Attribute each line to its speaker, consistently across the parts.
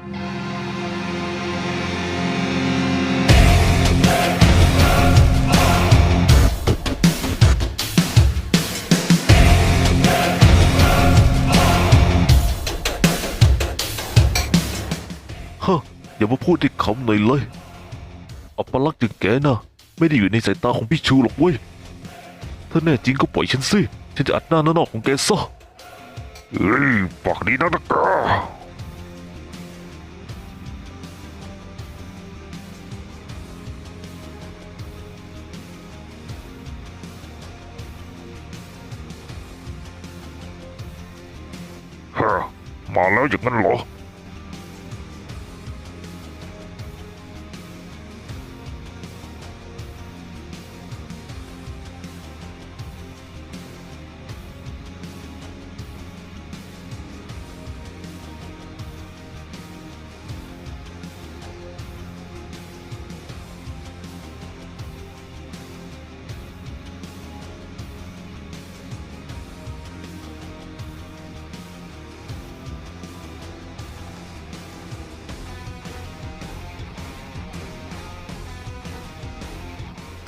Speaker 1: ฮะอย่ามาพูดที่คำหน่อยเลยอัปลักษณ์อย่างแกนะไม่ได้อยู่ในสายตาของพี่ชูหรอกเว้ย ถ้าแน่จริงก็ปล่อยฉันสิ ฉันจะอัดหน้าหน้านอกของแกซะ
Speaker 2: เฮ้ยปากดีนะตะกา มาแล้วอย่างนั้นเหรอ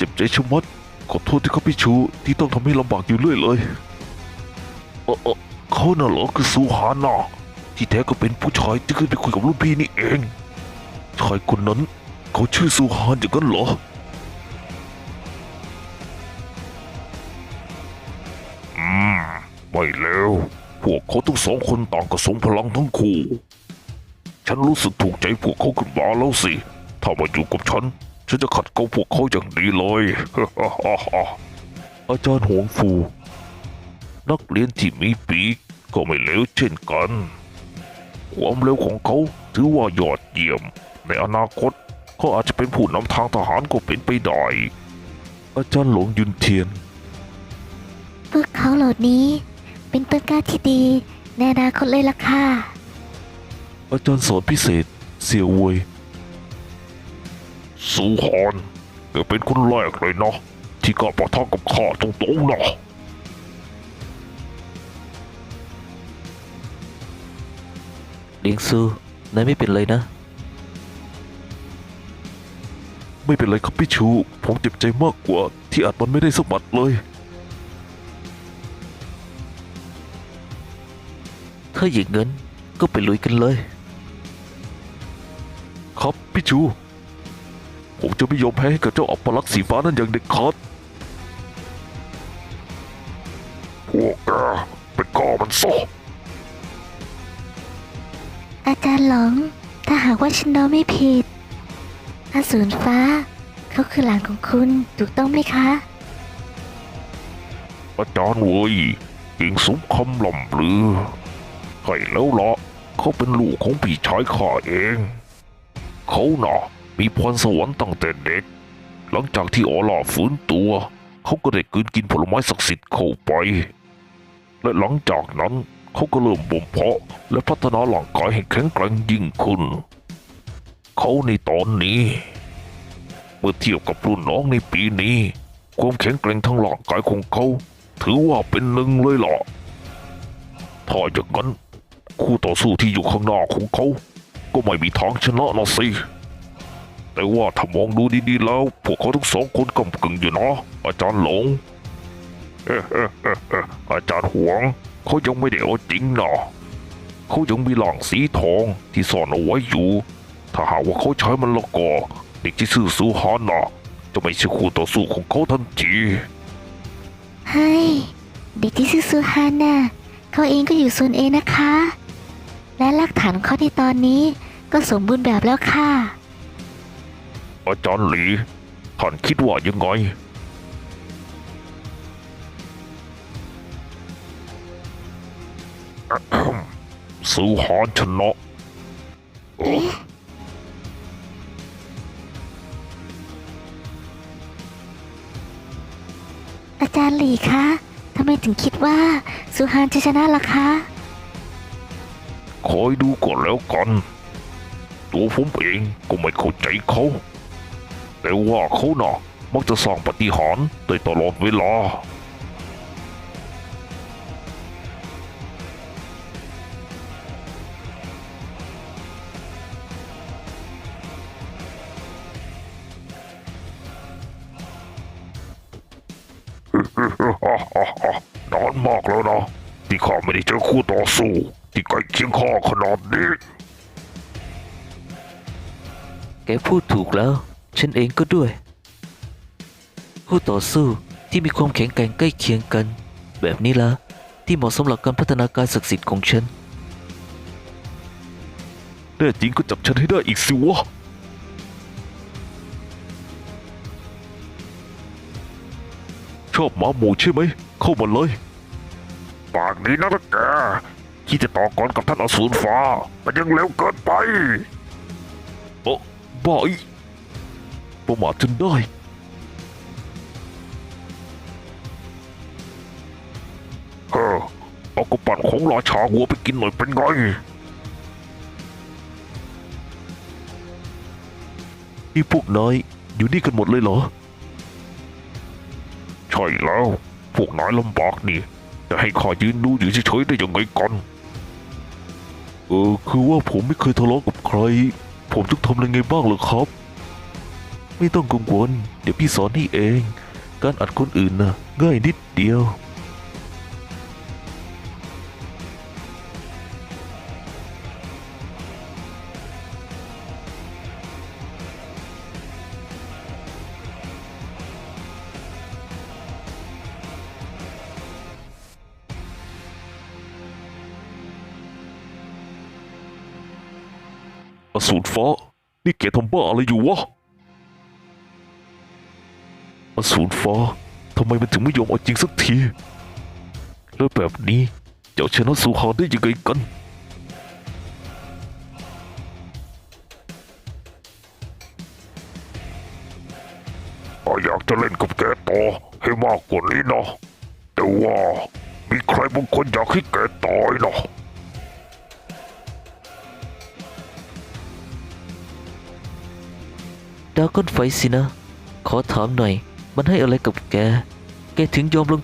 Speaker 1: จ็บใจชะมัดขอโทษที่เขาพี่ชูที่ต้องทำให้ลำบากอยู่เรื่อยเลยเออเออเขาน่ะเหรอคือสุฮานะที่แท้ก็เป็นผู้ชายที่ขึ้นไปคุยกับรุ่นพี่นี่เองชายคนนั้นเขาชื่อสุฮานอย่างนั้นเหรอ
Speaker 2: อืมไม่แล้วพวกเขาทั้งสองคนต่างก็ทรงพลังทั้งคู่ ฉันรู้สึกถูกใจพวกเขาขึ้นมาแล้วสิ ถ้ามาอยู่กับฉัน ฉันจะขัดเกลาพวกเขาอย่างดีเลย
Speaker 1: อาจารย์หวงฟู
Speaker 2: นักเรียนที่มีปีกก็ไม่เลวเช่นกัน ความเร็วของเขาถือว่ายอดเยี่ยม ในอนาคตเขาอาจจะเป็นผู้นำทางทหารก็เป็นไปได้
Speaker 1: อาจารย์หลงยุนเทียน
Speaker 3: พวกเขาเหล่านี้เป็นต้นกล้าที่ดีในอนาคตเลยล่ะค่ะ
Speaker 1: อาจารย์สอนพิเศษ เสี่ยวเวย
Speaker 2: สุฮอนแกเป็นคนแรกเลยเนาะที่กล้าปะทะกับข้าตรงๆนะ
Speaker 4: เลียงซูนายไม่เป็นเลยนะ
Speaker 1: ไม่เป็นไรครับพี่ชู ผมเจ็บใจมากกว่าที่อัดมันไม่ได้สกบัดเลย
Speaker 4: ถ้าอย่างนั้นก็ไปลุยกันเลย
Speaker 1: ครับพี่ชู ผมจะไม่ยอมแพ้ให้กับเจ้าอัปลักษณ์สีฟ้านั่นอย่างเด็ดขาด
Speaker 2: พวกแกเป็นก้อมันซะ
Speaker 3: อาจารย์หลง ถ้าหากว่าฉันเดาไม่ผิดอสูรฟ้า เขาคือหลานของคุณถูกต้องไหมคะ
Speaker 2: อาจารย์เว้ยเก่งสมคำล่ำลือใช่แล้วละเขาเป็นลูกของพี่ชายข้าเอง เขาน่ะ มีพรสวรรค์ตั้งแต่เด็ก หลังจากที่ออล่าฟื้นตัว เขาก็ได้กลืนกินผลไม้ศักดิ์สิทธิ์เข้าไป และหลังจากนั้นเขาก็เริ่มบ่มเพาะ และพัฒนาร่างกายให้แข็งแกร่งยิ่งขึ้น เขาในตอนนี้ เมื่อเทียบกับรุ่นน้องในปีนี้ ความแข็งแกร่งทางร่างกายของเขา ถือว่าเป็นหนึ่งเลยล่ะถ้าอย่างนั้นคู่ต่อสู้ที่อยู่ข้างหน้าของเขา ก็ไม่มีทางชนะนะสิ แต่ว่าถ้ามองดูดีๆแล้ว พวกเขาทั้งสองคนกำกึ่งอยู่นะอาจารย์หลงอาจารย์หวง เขายังไม่ได้เอาจริงนะเขายังมีหลังสีทองที่ซ่อนเอาไว้อยู่ ถ้าหากว่าเขาใช้มันแล้วก็เด็กที่ซื่อสู้ฮานนะจะไม่ใช่คู่ต่อสู้ของเขาทันที
Speaker 3: เฮ้ยเด็กที่ชื่อซูฮานน่ะเขาเองก็อยู่โซนเอนะคะ และหลักฐานของเขาในตอนนี้ก็สมบูรณ์แบบแล้วค่ะ
Speaker 2: อาจารย์หลีท่านคิดว่ายังไง สูฮานชนะ
Speaker 3: อาจารย์หลีคะทำไมถึงคิดว่าซูฮานจะชนะล่ะคะ
Speaker 2: คอยดูก่อนแล้วกัน ตัวผมเองก็ไม่เข้าใจเขา แต่ว่าเขาหนอมักจะส่องปฏิหารโดยตลอดเวลานอนมากแล้วนะที่ข้าไม่ได้เจอคู่ต่อสู้ ที่ใกล้เคียงข้าขนาดนี้
Speaker 4: แกพูดถูกแล้ว ฉันเองก็ด้วยผู้ต่อสู้ที่มีความแข็งแกร่งใกล้เคียงกัน แบบนี้ละที่เหมาะสำหรับการพัฒนาการศักดิ์สิทธิ์ของฉัน
Speaker 1: แน่จริงก็จับฉันให้ได้อีกสิวะ ชอบหมาหมูใช่ไหม เข้ามาเลย
Speaker 2: ปากนี้นะแกที่จะต่อกรกับท่านอสูรฟ้า มันยังเร็วเกินไป
Speaker 1: โอ้บ้าอี ประมาทจนได้
Speaker 2: เออเอากระปันของราชาหัวไปกินหน่อยเป็นไง
Speaker 1: นี่พวกนายอยู่นี่กันหมดเลยเหรอ
Speaker 2: ใช่แล้ว พวกนายลำบากนี่ จะให้ข้ายืนดูอยู่เฉยๆได้ยังไงกัน
Speaker 1: เออคือว่าผมไม่เคยทะเลาะกับใคร ผมต้องทำอะไรไงบ้างเหรอครับ ไม่ต้องกังวล เดี๋ยวพี่สอนให้เอง การอัดคนอื่นนะง่ายนิดเดียว อสูรฟ้านี่แกทำบ้าอะไรอยู่วะ อสูรฟ้าทำไมมันถึงไม่ยอมเอาจริงสักที แล้วแบบนี้จะเอาชนะสุฮานได้ยังไงกัน
Speaker 2: ข้าอยากจะเล่นกับแกต่อให้มากกว่านี้นะแต่ว่ามีใครบางคนอยากให้แกตายนะ
Speaker 4: ดราก้อนไฟสินะ ขอถามหน่อย มันให้อะไรกับแกแกถึงยอมลง